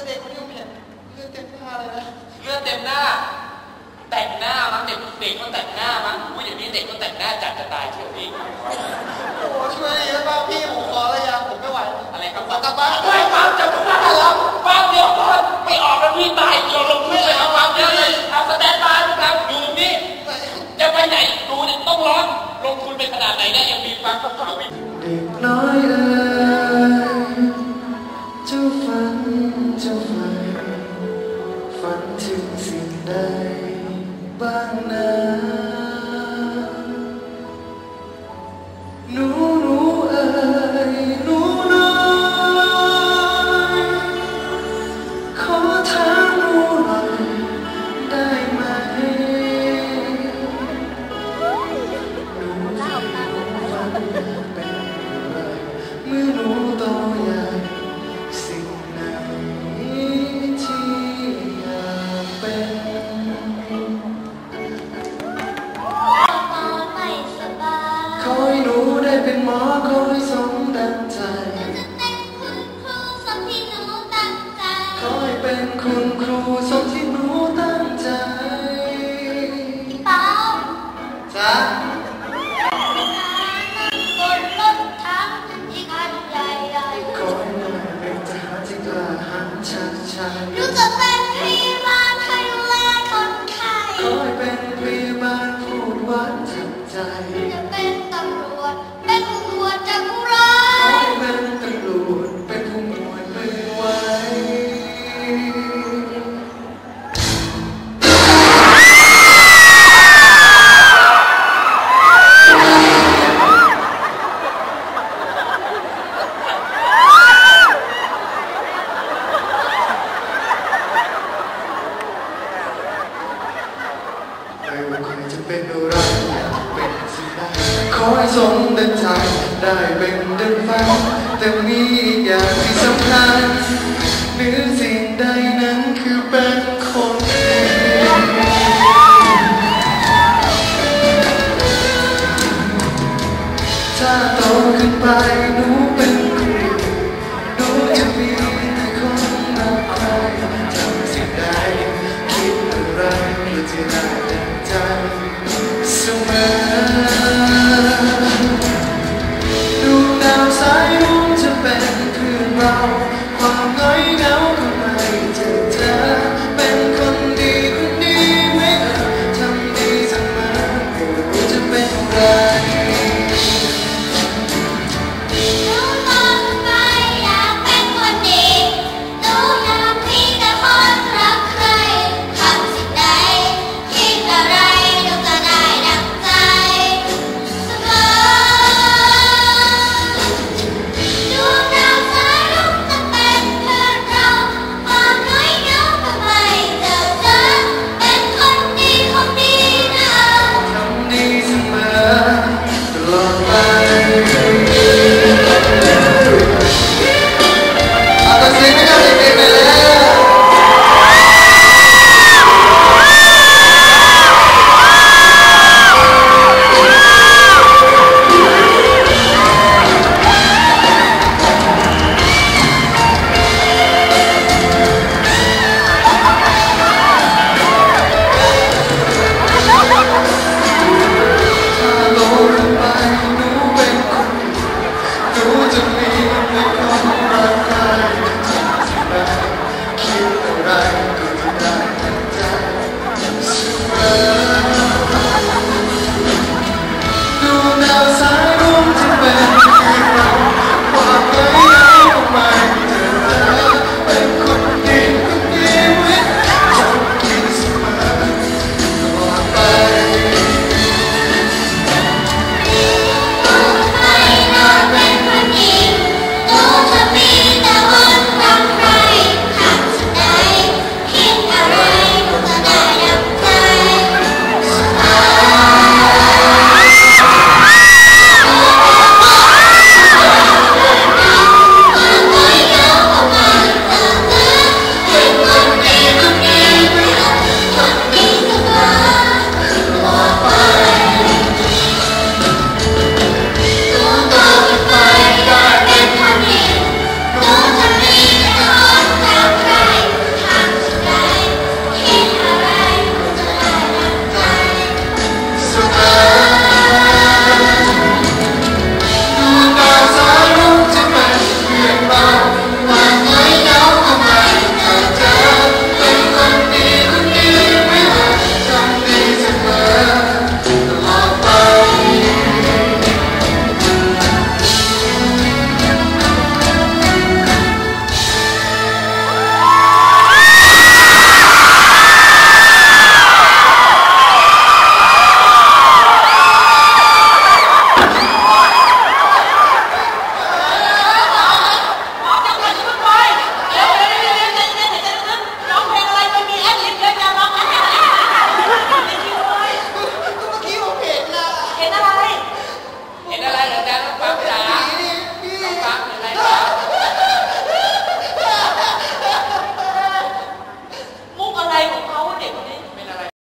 แต่เด็กคนนี้ผมเห็นเลือดเต็มหน้าเลยนะเลือดเต็มหน้า แต่งหน้ามั้งเด็กเด็กก็แต่งหน้ามั้งว่าอย่างนี้เด็กก็แต่งหน้าจัดจะตายเชื่อพี่โอ้ช่วยได้บ้างพี่ผมขออะไรอย่างผมไม่ไหวอะไรครับขอกลับบ้านไม่ปั๊มจะบ้าแล้วปั๊มเดียวก่อนไม่ออกแล้วพี่ตายเราลงทุนเลยครับปั๊มเยอะเลยเอาสแตนบายนะครับอยู่ตรงนี้จะไปไหนดูเนี่ยต้องร้อนลงทุนไปขนาดไหนเนี่ยยังมีฟังกับข่าวอีกเด็กน้อยเอ๋ นถึงสิ่งใดบ้างนะห เป็นหมอขอให้สมดังใจจะเป็นคุณครูสมที่หนูตั้งใจ ขอให้เป็นคุณครูสมที่หนูตั้งใจเป้าจ้าบนรถถังที่คันใหญ่ขอให้หนูเป็นทหารที่กล้าหาญชาญชัยๆหนูจะเป็น เป็นอะไรเป็นสิ่งใดขอให้สมดังใจได้เป็นดังฝันแต่มีอีกอย่างที่สำคัญเหนือสิ่ง Ada sini kan ini